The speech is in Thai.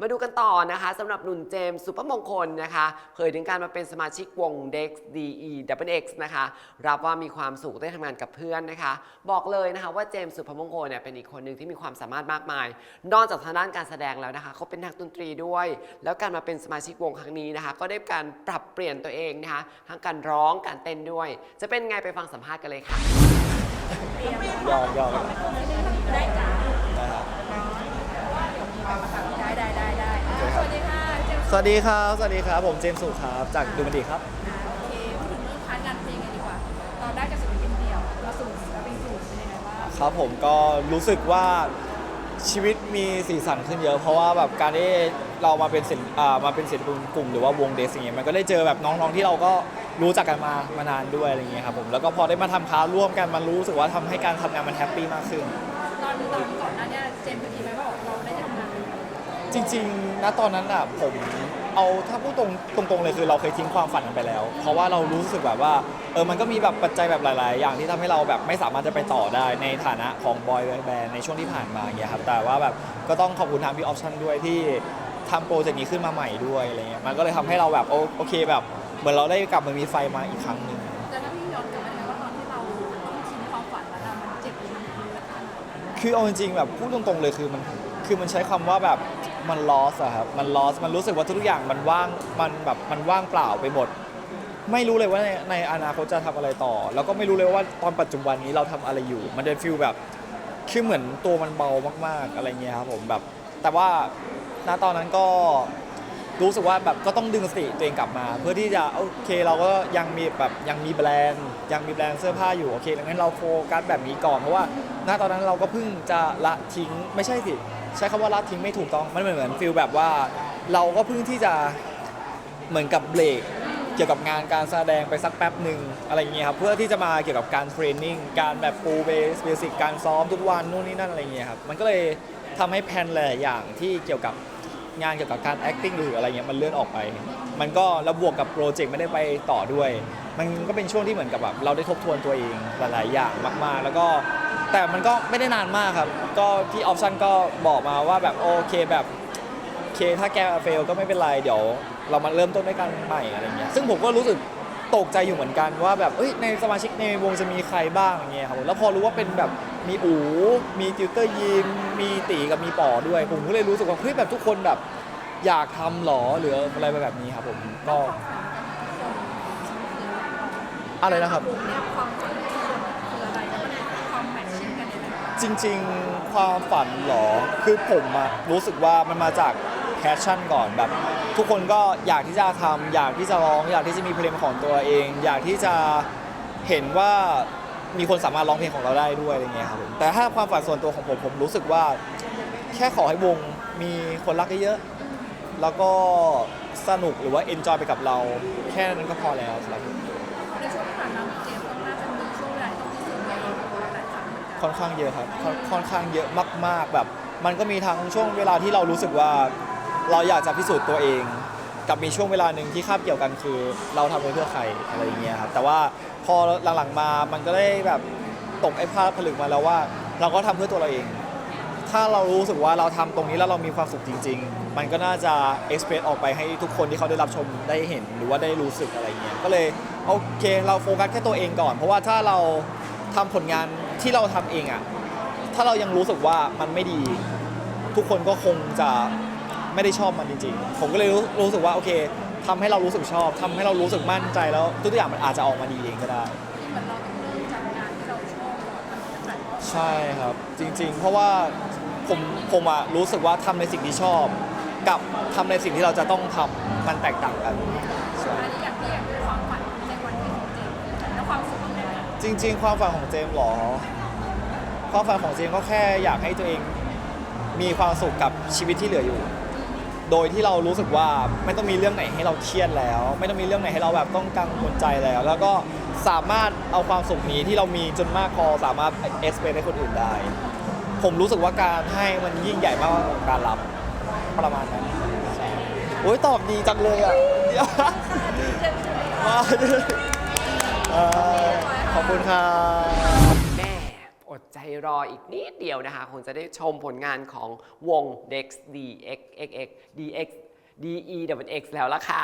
มาดูกันต่อนะคะสำหรับหนุ่มเจมส์สุภมงคลนะคะเผยถึงการมาเป็นสมาชิกวง Dex DE w X นะคะ รับว่ามีความสุขได้ทำงานกับเพื่อนนะคะ บอกเลยนะคะว่าเจมส์สุภมงคลเนี่ยเป็นอีกคนหนึ่งที่มีความสามารถมากมาย นอกจากทางด้านการแสดงแล้วนะคะเขาเป็นนักดนตรีด้วย แล้วการมาเป็นสมาชิกวงครั้งนี้นะคะ ก็ได้การปรับเปลี่ยนตัวเองนะคะทั้งการร้องการเต้นด้วย จะเป็นไงไปฟังสัมภาษณ์กันเลยค่ะยอมยอม ได้จ้ะ นะครับ ได้ได้ได้ได้อ่าสวัสดีค่ะเจม ส์สวัสดีครับ สวัสดีครับ ผมเจมส์สุครับ จากดูมันดีครับ โอเคพูดถึงเรื่องพาร์ทงานเพลงกันดีกว่า ตอนได้กับศิลปินเดี่ยวเราสู่ศิลปินกลุ่มเป็นยังไงบ้างครับผมก็รู้สึกว่าชีวิตมีสีสันขึ้นเยอะ เพราะว่าแบบการที่เรามาเป็นศิลป์อ่ามาเป็นศิลปินกลุ่มหรือว่าวงเดซอย่างเงี้ยมันก็ได้เจอแบบน้องๆที่เราก็รู้จักกันมามานานด้วยอะไรเงี้ยครับผมแล้วก็พอได้มาทำคลาสร่วมกันมันรู้สึกว่าทำให้การทำงานมันแฮปปี้มากขึ้น ตอนตอนก่อนหน้าเนี้เจมส์เคยคิดไหมว่าเราได้ทำงานเป็น จริงๆ ณ ตอนนั้นอะผมเอาถ้าพูดตรงตรงๆเลยคือเราเคยทิ้งความฝันกันไปแล้ว เพราะว่าเรารู้สึกแบบว่าเออมันก็มีแบบปัจจัยแบบหลาย ๆ อย่างที่ทำให้เราแบบไม่สามารถจะไปต่อได้ในฐานะของบอยแบนด์ในช่วงที่ผ่านมาอย่างเงี้ยครับแต่ว่าแบบก็ต้องขอบคุณทางพี่ออปชั่นด้วยที่ทำโปรเจกต์นี้ขึ้นมาใหม่ด้วยอะไรเงี้ยมันก็เลยทำให้เราแบบโอโอเคแบบเหมือนเราได้กลับมามีไฟมาอีกครั้งหนึ่ง แต่ถ้าพี่ย้อนกลับไปได้ว่าตอนที่เราต้องทิ้งความฝันแล้วอะมันเจ็บหรือมันปวดขนาดไหน คือเอาจริงๆแบบพูดตรงๆเลยคือมันคือมันใช้คำว่าแบบ มันลอสอะครับมันลอสมันรู้สึกว่าทุกอย่างมันว่างมันแบบมันว่างเปล่าไปหมด ไม่รู้เลยว่าในในอนาคตจะทำอะไรต่อ แล้วก็ไม่รู้เลยว่าตอนปัจจุบันนี้เราทำอะไรอยู่ มันเดินฟิลแบบคือเหมือนตัวมันเบามาก ๆอะไรเงี้ยครับผมแบบ แต่ว่าณตอนนั้นก็รู้สึกว่าแบบก็ต้องดึงสติตัวเองกลับมา เพื่อที่จะโอเคเราก็ยังมีแบบยังมีแบรนด์ยังมีแบรนด์เสื้อผ้าอยู่โอเคดังนั้นเราโฟกัสแบบนี้ก่อนเพราะว่าณตอนนั้นเราก็เพิ่งจะละทิ้งไม่ใช่สิ ใช้คำว่าละทิ้งไม่ถูกต้อง มันเหมือนเหมือนฟิลแบบว่า เราก็เพิ่งที่จะเหมือนกับเบรกเกี่ยวกับงานการแสดงไปสักแป๊บหนึ่งอะไรอย่างเงี้ยครับเพื่อที่จะมาเกี่ยวกับการเทรนนิ่งการแบบปูเบสเบสิกการซ้อมทุกวันนู่นนี่นั่นอะไรอย่างเงี้ยครับมันก็เลยทำให้แพนหลายอย่างที่เกี่ยวกับงานเกี่ยวกับการ acting หรืออะไรเงี้ยมันเลื่อนออกไป มันก็แล้วบวกกับโปรเจกต์ไม่ได้ไปต่อด้วย มันก็เป็นช่วงที่เหมือนกับแบบเราได้ทบทวนตัวเองหลายๆอย่างมากๆ แล้วก็ แต่มันก็ไม่ได้นานมากครับ ก็ที่ออปชั่นก็บอกมาว่าแบบโอเคแบบโอเคถ้าแกเฟลก็ไม่เป็นไรเดี๋ยว เรามาเริ่มต้นด้วยกันใหม่อะไรเงี้ยซึ่งผมก็รู้สึกตกใจอยู่เหมือนกันว่าแบบเอ้ยในสมาชิกในวงจะมีใครบ้างอย่างเงี้ยครับผมแล้วพอรู้ว่าเป็นแบบมีอู๋มีติวเตอร์ยิมมีตีกับมีป๋อด้วย ผมก็เลยรู้สึกว่าเฮ้ยแบบทุกคนแบบอยากทำหรอหรืออะไรแบบนี้ครับผมก็อะไรนะครับ ความฝัน จริง ๆ ความฝันเหรอ คือผมอะรู้สึกว่ามันมาจากแพชชั่นก่อนแบบ ทุกคนก็อยากที่จะทำอยากที่จะร้อง อยากที่จะมีเพลงของตัวเอง อยากที่จะเห็นว่ามีคนสามารถร้องเพลงของเราได้ด้วยอะไรเงี้ยครับผมแต่ถ้าความฝันส่วนตัวของผมผมรู้สึกว่า แค่ขอให้วงมีคนรักเยอะๆแล้วก็สนุกหรือว่าเอนจอยไปกับเรา แค่นั้นก็พอแล้วสำหรับผม ค่อนข้างเยอะครับค่อนค่อนข้างเยอะมาก ๆ แบบ มันก็มีทั้งช่วงเวลาที่เรารู้สึกว่าเราอยากจะพิสูจน์ตัวเอง กับมีช่วงเวลาหนึ่งที่คาบเกี่ยวกันคือ เราทำไปเพื่อใครอะไรอย่างเงี้ยครับแต่ว่าพอหลังๆมามันก็ได้แบบตกไอ้ภาพผลึกมาแล้วว่า เราก็ทำเพื่อตัวเราเอง ถ้าเรารู้สึกว่าเราทำตรงนี้แล้วเรามีความสุขจริง ๆ มันก็น่าจะเอ็กเพรสออกไปให้ทุกคนที่เขาได้รับชมได้เห็นหรือว่าได้รู้สึกอะไรเงี้ยก็เลยโอเคเราโฟกัสแค่ตัวเองก่อน เพราะว่าถ้าเรา ทำผลงานที่เราทำเองอะถ้าเรายังรู้สึกว่ามันไม่ดี ทุกคนก็คงจะไม่ได้ชอบมันจริงๆ ผมก็เลยรู้รู้สึกว่าโอเคทำให้เรารู้สึกชอบทำให้เรารู้สึกมั่นใจแล้วทุกอย่างมันอาจจะออกมาดีเองก็ได้ เหมือนเราต้องเริ่มจากงานที่เราชอบก่อนมันจะถ่ายทอดใช่ครับจริงๆ เพราะว่าผมผมอะรู้สึกว่าทำในสิ่งที่ชอบ กับทำในสิ่งที่เราจะต้องทำมันแตกต่างกันใช่อันนี้ จริง ๆ ความฝันของเจมส์เหรอ ความฝันของเจมส์ก็แค่อยากให้ตัวเองมีความสุขกับชีวิตที่เหลืออยู่ โดยที่เรารู้สึกว่าไม่ต้องมีเรื่องไหนให้เราเครียดแล้ว ไม่ต้องมีเรื่องไหนให้เราแบบต้องกังวลใจแล้ว แล้วก็สามารถเอาความสุขนี้ที่เรามีจนมากพอสามารถเอ็กซ์เพรสให้คนอื่นได้ ผมรู้สึกว่าการให้มันยิ่งใหญ่มากกว่าการรับประมาณนั้นโอ้ยตอบดีจังเลยอะดี๋ยวมา คุณครับ แม่อดใจรออีกนิดเดียวนะคะ คงจะได้ชมผลงานของวง Dex DXXX DX DE X แล้วล่ะค่ะ